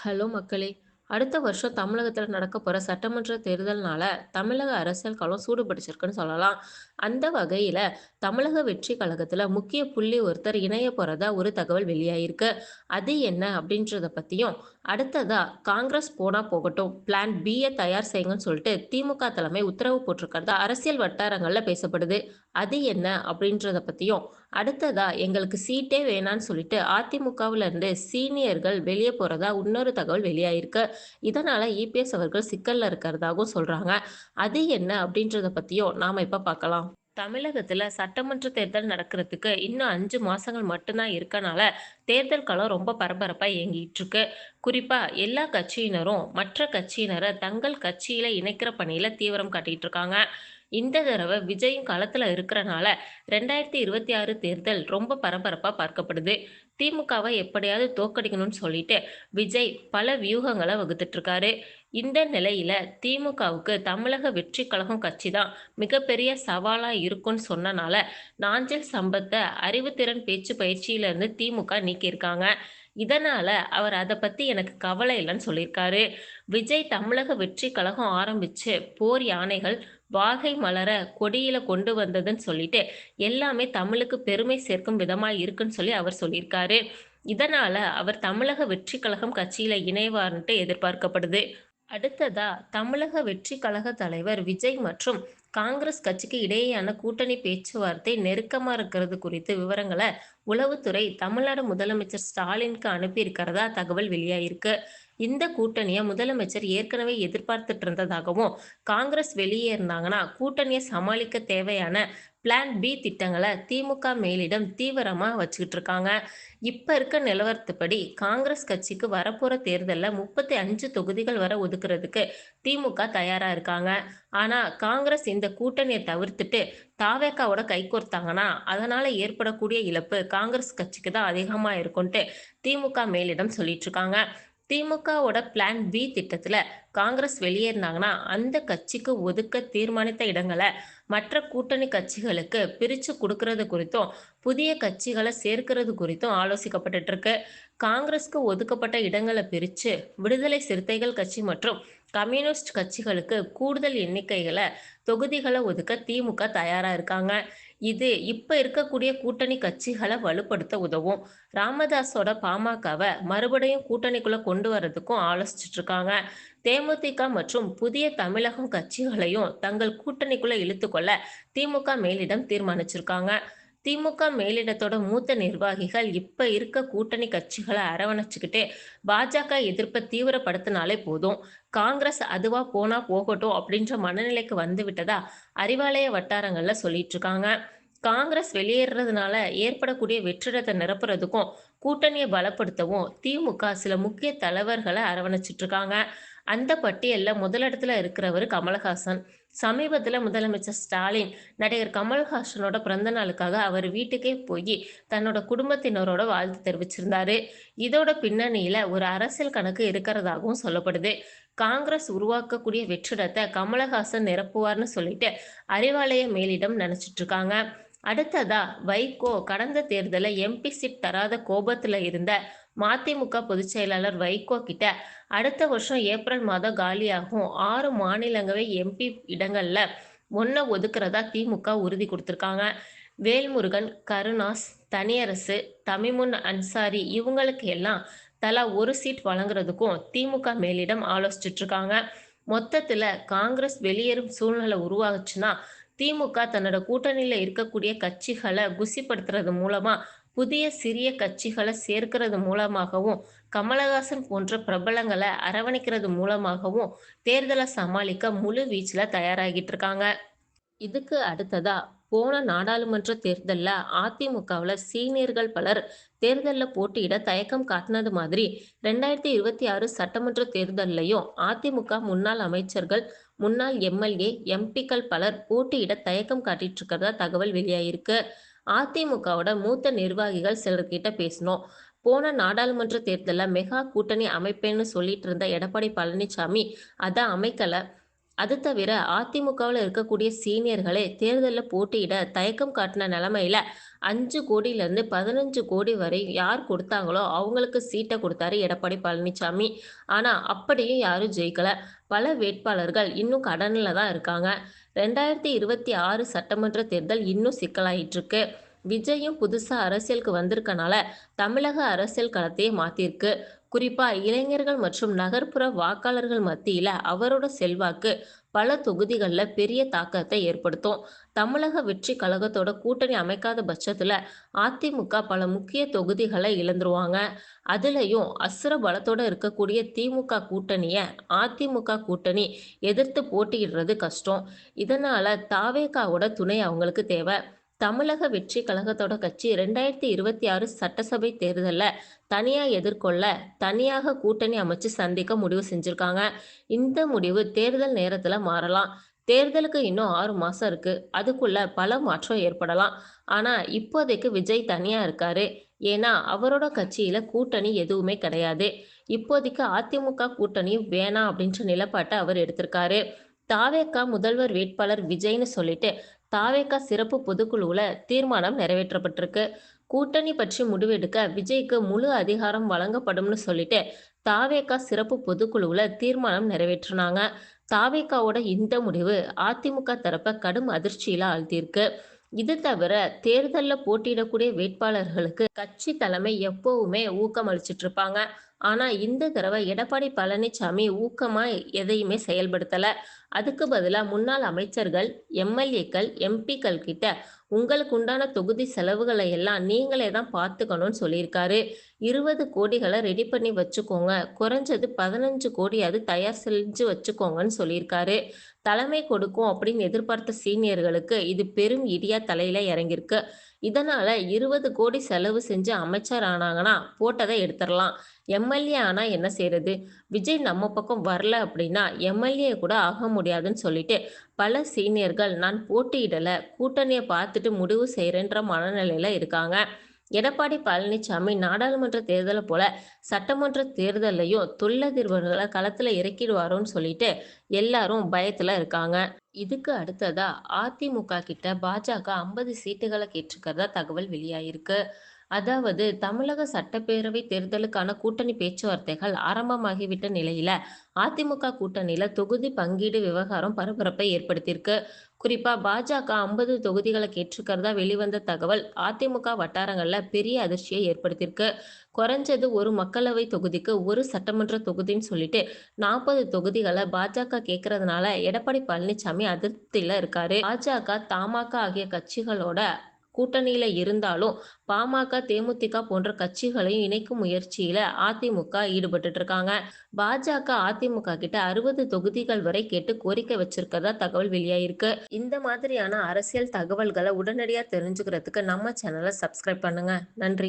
Hello மக்களே! அடுத்த வருஷம் தமிழகத்தில் நடக்க போகிற சட்டமன்ற தேர்தல்னால, தமிழக அரசியல் களம் சூடுபிடிச்சிருக்குன்னு சொல்லலாம். அந்த வகையில் தமிழக வெற்றி கழகத்தில் முக்கிய புள்ளி ஒருத்தர் இணைய போகிறதா ஒரு தகவல் வெளியாயிருக்கு. அது என்ன அப்படின்றத பற்றியும் அடுத்ததா காங்கிரஸ் போனா போகட்டும், பிளான் பியை தயார் செய்யுங்கன்னு சொல்லிட்டு திமுக தலைமை உத்தரவு போட்டிருக்கிறதா அரசியல் வட்டாரங்களில் பேசப்படுது. அது என்ன அப்படின்றத பற்றியும் அடுத்ததா எங்களுக்கு சீட்டே வேணான்னு சொல்லிட்டு அதிமுகவுல இருந்து சீனியர்கள் வெளியே போறதா இன்னொரு தகவல் வெளியாயிருக்கு. இதனால இபிஎஸ் அவர்கள் சிக்கல்ல இருக்கிறதாகவும் சொல்றாங்க. அது என்ன அப்படின்றத பத்தியும் நாம இப்ப பார்க்கலாம். தமிழகத்துல சட்டமன்ற தேர்தல் நடக்கிறதுக்கு இன்னும் அஞ்சு மாசங்கள் மட்டும்தான் இருக்கனால, தேர்தல் களம் ரொம்ப பரபரப்பா இயங்கிட்டு இருக்கு. குறிப்பா எல்லா கட்சியினரும் மற்ற கட்சியினரை தங்கள் கட்சியில இணைக்கிற பணியில தீவிரம் காட்டிட்டு இருக்காங்க. இந்த தடவை விஜயும் களத்துல இருக்கறனால 2026 தேர்தல் ரொம்ப பரபரப்பா பார்க்கப்படுது. திமுகவை எப்படியாவது தோற்கடிக்கணும்னு சொல்லிட்டு விஜய் பல வியூகங்களை வகுத்துட்டு இருக்காரு. இந்த நிலையில திமுகவுக்கு தமிழக வெற்றி கழகம் கட்சி தான் மிகப்பெரிய சவாலா இருக்கும்னு சொன்னனால, நாஞ்சில் சம்பத்தை அறிவுத்திறன் பேச்சு பயிற்சியிலிருந்து திமுக நீக்கியிருக்காங்க. இதனால அவர் அதை பத்தி எனக்கு கவலை இல்லைன்னு சொல்லியிருக்காரு. விஜய் தமிழக வெற்றி கழகம் ஆரம்பிச்சு போர் யானைகள் வாகை மலர கொடியில கொண்டு வந்ததுன்னு சொல்லிட்டு, எல்லாமே தமிழுக்கு பெருமை சேர்க்கும் விதமா இருக்குன்னு சொல்லி அவர் சொல்லியிருக்காரு. இதனால அவர் தமிழக வெற்றி கழகம் கட்சியில இணைவார்ன்ட்டு எதிர்பார்க்கப்படுது. அடுத்ததா தமிழக வெற்றி கழக தலைவர் விஜய் மற்றும் காங்கிரஸ் கட்சிக்கு இடையேயான கூட்டணி பேச்சுவார்த்தை நெருக்கமா இருக்கிறது குறித்து விவரங்களை உளவுத்துறை தமிழ்நாடு முதலமைச்சர் ஸ்டாலினுக்கு அனுப்பியிருக்கிறதா தகவல் வெளியாயிருக்கு. இந்த கூட்டணியை முதலமைச்சர் ஏற்கனவே எதிர்பார்த்துட்டு இருந்ததாகவும், காங்கிரஸ் இருந்தாங்கன்னா கூட்டணியை சமாளிக்க தேவையான பிளான் பி திட்டங்களை திமுக மேலிடம் தீவிரமாக வச்சுக்கிட்டு இருக்காங்க. இப்போ இருக்க நிலவரத்துப்படி காங்கிரஸ் கட்சிக்கு வரப்போற தேர்தல்ல 35 தொகுதிகள் வர ஒதுக்குறதுக்கு திமுக தயாராக இருக்காங்க. ஆனால் காங்கிரஸ் இந்த கூட்டணியை தவிர்த்துட்டு தாவேக்காவோட கை கோர்த்தாங்கன்னா அதனால ஏற்படக்கூடிய இழப்பு காங்கிரஸ் கட்சிக்கு தான் அதிகமாக இருக்கும்ட்டு திமுக மேலிடம் சொல்லிட்டு இருக்காங்க. திமுகவோட பிளான் பி திட்டத்தில் காங்கிரஸ் வெளியேறினாங்கன்னா அந்த கட்சிக்கு ஒதுக்க தீர்மானித்த இடங்களை மற்ற கூட்டணி கட்சிகளுக்கு பிரித்து கொடுக்கறது குறித்தும், புதிய கட்சிகளை சேர்க்கிறது குறித்தும் ஆலோசிக்கப்பட்டுட்டு இருக்கு. காங்கிரஸ்க்கு ஒதுக்கப்பட்ட இடங்களை பிரித்து விடுதலை சிறுத்தைகள் கட்சி மற்றும் கம்யூனிஸ்ட் கட்சிகளுக்கு கூடுதல் எண்ணிக்கைகளை தொகுதிகளை ஒதுக்க திமுக தயாரா இருக்காங்க. இது இப்ப இருக்கக்கூடிய கூட்டணி கட்சிகளை வலுப்படுத்த உதவும். ராமதாஸோட பாமகவை மறுபடியும் கூட்டணிக்குள்ள கொண்டு வரதுக்கும் ஆலோசிச்சுட்டு இருக்காங்க. தேமுதிக மற்றும் புதிய தமிழகம் கட்சிகளையும் தங்கள் கூட்டணிக்குள்ள இழுத்துக்கொள்ள திமுக மேலிடம் தீர்மானிச்சிருக்காங்க. திமுக மேலிடத்தோட மூத்த நிர்வாகிகள் இப்ப இருக்க கூட்டணி கட்சிகளை அரவணைச்சுக்கிட்டு பாஜக எதிர்ப்பை தீவிரப்படுத்தினாலே போதும், காங்கிரஸ் அதுவா போனா போகட்டும் அப்படின்ற மனநிலைக்கு வந்து விட்டதா அறிவாலய வட்டாரங்கள்ல சொல்லிட்டு இருக்காங்க. காங்கிரஸ் வெளியேறுறதுனால ஏற்படக்கூடிய வெற்றிடத்தை நிரப்புறதுக்கும், கூட்டணியை பலப்படுத்தவும் திமுக சில முக்கிய தலைவர்களை அரவணைச்சிட்டு இருக்காங்க. அந்த பட்டியலில் முதலிடத்துல இருக்கிறவர் கமலஹாசன். சமீபத்தில் முதலமைச்சர் ஸ்டாலின் நடிகர் கமல்ஹாசனோட பிறந்த நாளுக்காக அவர் வீட்டுக்கே போய் தன்னோட குடும்பத்தினரோட வாழ்த்து தெரிவிச்சிருந்தாரு. இதோட பின்னணியில ஒரு அரசியல் கணக்கு இருக்கிறதாகவும் சொல்லப்படுது. காங்கிரஸ் உருவாக்கக்கூடிய வெற்றிடத்தை கமலஹாசன் நிரப்புவார்னு சொல்லிட்டு அறிவாலய மேலிடம் நினைச்சிட்டு இருக்காங்க. அடுத்ததா வைகோ கடந்த தேர்தலில் எம்பி சீட் தராத கோபத்தில் இருந்த மதிமுக பொதுச் செயலாளர் வைகோ கிட்ட அடுத்த வருஷம் ஏப்ரல் மாதம் காலியாகும் ஆறு மாநிலங்களவை எம்பி இடங்கள்ல ஒன்றை ஒதுக்குறதா திமுக உறுதி கொடுத்துருக்காங்க வேல்முருகன், கருணாஸ், தனியரசு, தமிமுன் அன்சாரி இவங்களுக்கு எல்லாம் தலா ஒரு சீட் வழங்குறதுக்கும் திமுக மேலிடம் ஆலோசிச்சுட்டு இருக்காங்க. மொத்தத்துல காங்கிரஸ் வெளியேறும் சூழ்நிலை உருவாகுச்சுன்னா திமுக தன்னோட கூட்டணியில இருக்கக்கூடிய கட்சிகளை குஷிப்படுத்துறது மூலமா, புதிய சிறிய கட்சிகளை சேர்க்கிறது மூலமாகவும், கமலஹாசன் போன்ற பிரபலங்களை அரவணைக்கிறது மூலமாகவும் தேர்தலை சமாளிக்க முழு வீச்சில் தயாராகிட்டு இருக்காங்க. இதுக்கு அடுத்ததா போன நாடாளுமன்ற தேர்தலில் அதிமுகவில் சீனியர்கள் பலர் தேர்தலில் போட்டியிட தயக்கம் காட்டினது மாதிரி 2026 சட்டமன்ற தேர்தல்லையும் அதிமுக முன்னாள் அமைச்சர்கள், முன்னாள் எம்.எல்.ஏ., எம்.பி.க்கள் பலர் போட்டியிட தயக்கம் காட்டிட்டு இருக்கிறதா தகவல் வெளியாயிருக்கு. அதிமுகவோட மூத்த நிர்வாகிகள் சிலர்கிட்ட பேசினோம். போன நாடாளுமன்ற தேர்தலில் மெகா கூட்டணி அமைப்பேன்னு சொல்லிட்டு இருந்த எடப்பாடி பழனிசாமி அதை அமைக்கலை அது தவிர அதிமுகவில் இருக்கக்கூடிய சீனியர்களே தேர்தலில் போட்டியிட தயக்கம் காட்டின நிலமையில அஞ்சு கோடியிலேருந்து பதினஞ்சு கோடி வரை யார் கொடுத்தாங்களோ அவங்களுக்கு சீட்டை கொடுத்தாரு எடப்பாடி பழனிசாமி ஆனால் அப்படியும் யாரும் ஜெயிக்கலை. பல வேட்பாளர்கள் இன்னும் கடனில் தான் இருக்காங்க. ரெண்டாயிரத்தி இருபத்தி ஆறு சட்டமன்ற தேர்தல் இன்னும் சிக்கலாயிட்டிருக்கு விஜயும் புதுசாக அரசியலுக்கு வந்திருக்கனால தமிழக அரசியல் களத்தையே மாற்றிருக்கு குறிப்பாக இளைஞர்கள் மற்றும் நகர்ப்புற வாக்காளர்கள் மத்தியில் அவரோட செல்வாக்கு பல தொகுதிகளில் பெரிய தாக்கத்தை ஏற்படுத்தும். தமிழக வெற்றி கழகத்தோட கூட்டணி அமைக்காத பட்சத்தில் அதிமுக பல முக்கிய தொகுதிகளை இழந்துருவாங்க. அதுலேயும் அசுர பலத்தோடு இருக்கக்கூடிய திமுக கூட்டணியை அதிமுக கூட்டணி எதிர்த்து போட்டியிடுறது கஷ்டம். இதனால் தாவேகாவோட துணை அவங்களுக்கு தேவை. தமிழக வெற்றி கழகத்தோட கட்சி ரெண்டாயிரத்தி இருபத்தி ஆறு சட்டசபை தேர்தலில் தனியாக எதிர்கொள்ள தனியாக கூட்டணி அமைச்சு சந்திக்க முடிவு செஞ்சுருக்காங்க. இந்த முடிவு தேர்தல் நேரத்தில் மாறலாம். தேர்தலுக்கு இன்னும் ஆறு மாதம் இருக்குது அதுக்குள்ள பல மாற்றம் ஏற்படலாம். ஆனால் இப்போதைக்கு விஜய் தனியாக இருக்காரு. ஏன்னா அவரோட கட்சியில் கூட்டணி எதுவுமே கிடையாது. இப்போதைக்கு அதிமுக கூட்டணியும் வேணாம் அப்படின்ற நிலப்பாட்டை அவர் எடுத்திருக்காரு. தாவேக்கா முதல்வர் வேட்பாளர் விஜய்னு சொல்லிட்டு தாவேக்கா சிறப்பு பொதுக்குழுவில் தீர்மானம் நிறைவேற்றப்பட்டிருக்கு. கூட்டணி பற்றி முடிவெடுக்க விஜய்க்கு முழு அதிகாரம் வழங்கப்படும்னு சொல்லிட்டு தாவேக்கா சிறப்பு பொதுக்குழுவில் தீர்மானம் நிறைவேற்றினாங்க. தாவேக்காவோட இந்த முடிவு அதிமுக தரப்பை கடும் அதிர்ச்சியில் ஆழ்த்தியிருக்கு. இது தவிர தேர்தலில் போட்டியிடக்கூடிய வேட்பாளர்களுக்கு கட்சி தலைமை எப்பவுமே ஊக்கம் அளிச்சிட்டு இருப்பாங்க. ஆனால் இந்த தடவை எடப்பாடி பழனிசாமி ஊக்கமாக எதையுமே செயல்படுத்தலை. அதுக்கு பதிலாக முன்னாள் அமைச்சர்கள் எம்எல்ஏக்கள் எம்பிக்கள் கிட்ட உங்களுக்கு உண்டான தொகுதி செலவுகளை எல்லாம் நீங்களே தான் பார்த்துக்கணும்னு சொல்லியிருக்காரு. இருபது கோடிகளை ரெடி பண்ணி வச்சுக்கோங்க. குறைஞ்சது பதினஞ்சு கோடியாவது தயார் செஞ்சு வச்சுக்கோங்கன்னு சொல்லியிருக்காரு. தலைமை கொடுக்கும் அப்படின்னு எதிர்பார்த்த சீனியர்களுக்கு இது பெரும் இடியா தலையில இறங்கியிருக்கு. இதனால இருபது கோடி செலவு செஞ்சு அமைச்சர் ஆனாங்கன்னா போட்டதை எடுத்துடலாம். எம்எல்ஏ ஆனால் என்ன செய்யறது? விஜய் நம்ம பக்கம் வரல அப்படின்னா எம்எல்ஏ கூட ஆக முடியாதுன்னு சொல்லிட்டு பல சீனியர்கள் நான் போட்டியிடலை கூட்டணியை பார்த்துட்டு முடிவு செய்கிறேன்ற மனநிலையில் இருக்காங்க. எடப்பாடி பழனிசாமி நாடாளுமன்ற தேர்தலை போல சட்டமன்ற தேர்தலையும் தொழிலதிர்வர்களை களத்தில் இறக்கிடுவாரோன்னு சொல்லிட்டு எல்லாரும் பயத்தில் இருக்காங்க. இதுக்கு அடுத்ததா அதிமுக கிட்ட பாஜக ஐம்பது சீட்டுகளை கேட்டிருக்கிறதா தகவல் வெளியாயிருக்கு. அதாவது தமிழக சட்டப்பேரவை தேர்தலுக்கான கூட்டணி பேச்சுவார்த்தைகள் ஆரம்பமாகிவிட்ட நிலையில அதிமுக கூட்டணியில தொகுதி பங்கீடு விவகாரம் பரபரப்பை ஏற்படுத்தியிருக்கு. குறிப்பா பாஜக ஐம்பது தொகுதிகளை கேட்டிருக்கிறதா வெளிவந்த தகவல் அதிமுக வட்டாரங்கள்ல பெரிய அதிர்ச்சியை ஏற்படுத்தியிருக்கு. குறைஞ்சது ஒரு மக்களவை தொகுதிக்கு ஒரு சட்டமன்ற தொகுதின்னு சொல்லிட்டு நாற்பது தொகுதிகளை பாஜக கேட்கறதுனால எடப்பாடி பழனிசாமி அதிருப்தியில இருக்காரு. பாஜக தமாக ஆகிய கட்சிகளோட கூட்டணியில இருந்தாலும் பாமக தேமுதிக போன்ற கட்சிகளையும் இணைக்கும் முயற்சியில அதிமுக ஈடுபட்டு இருக்காங்க. பாஜக அதிமுக கிட்ட அறுபது தொகுதிகள் வரை கேட்டு கோரிக்கை வச்சிருக்கிறதா தகவல் வெளியாயிருக்கு. இந்த மாதிரியான அரசியல் தகவல்களை உடனடியாக தெரிஞ்சுக்கிறதுக்கு நம்ம சேனலை சப்ஸ்கிரைப் பண்ணுங்க. நன்றி.